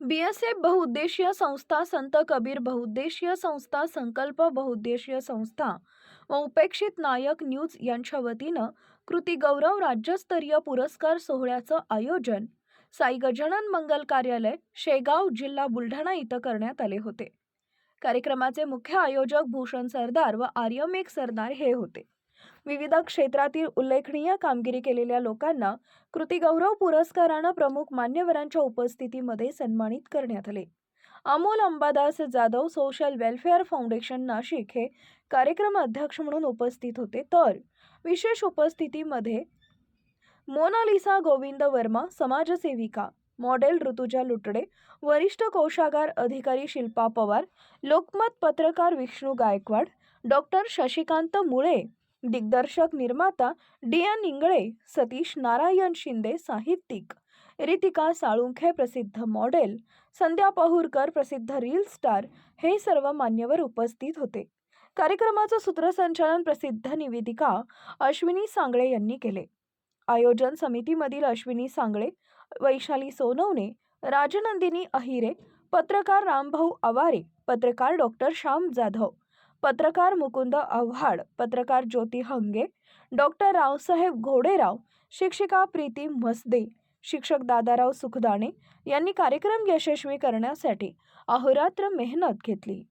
बी S F बहुउद्देशीय संस्था संत कबीर बहुउद्देशीय संस्था संकल्प बहुउद्देशीय संस्था व उपेक्षित नायक न्यूज यांच्या वतीनं कृती गौरव राज्यस्तरीय पुरस्कार सोहळ्याचं आयोजन साई गजानन मंगल कार्यालय शेगाव जिल्हा बुलढाणा इथं करण्यात आले होते. कार्यक्रमाचे मुख्य आयोजक भूषण सरदार व आर्यमेक सरदार हे होते. विविध क्षेत्रातील उल्लेखनीय कामगिरी केलेल्या लोकांना कृतीगौरव पुरस्कारानं प्रमुख मान्यवरांच्या उपस्थितीमध्ये सन्मानित करण्यात आले. Amol Ambadas Jadhav social welfare foundation Nashik हे कार्यक्रम अध्यक्ष म्हणून उपस्थित होते. तर विशेष उपस्थितीमध्ये मोनालिसा गोविंद वर्मा समाजसेविका मॉडेल ऋतुजा लुटडे वरिष्ठ कोषागार अधिकारी शिल्पा पवार लोकमत पत्रकार विष्णू गायकवाड डॉक्टर शशिकांत मुळे दिग्दर्शक निर्माता डी एन इंगळे सतीश नारायण शिंदे साहित्यिक रितिका साळुंखे प्रसिद्ध मॉडेल संध्या पहुरकर प्रसिद्ध रील स्टार हे सर्व मान्यवर उपस्थित होते. कार्यक्रमाचं सूत्रसंचालन प्रसिद्ध निवेदिका अश्विनी सांगळे यांनी केले. आयोजन समितीमधील अश्विनी सांगळे वैशाली सोनवणे राजनंदिनी अहिरे पत्रकार रामभाऊ आवारे पत्रकार डॉक्टर श्याम जाधव पत्रकार मुकुंद आव्हाड पत्रकार ज्योती हंगे डॉक्टर रावसाहेब घोडेराव शिक्षिका प्रीती मसदे शिक्षक दादाराव सुखदाणे यांनी कार्यक्रम यशस्वी करण्यासाठी अहोरात्र मेहनत घेतली.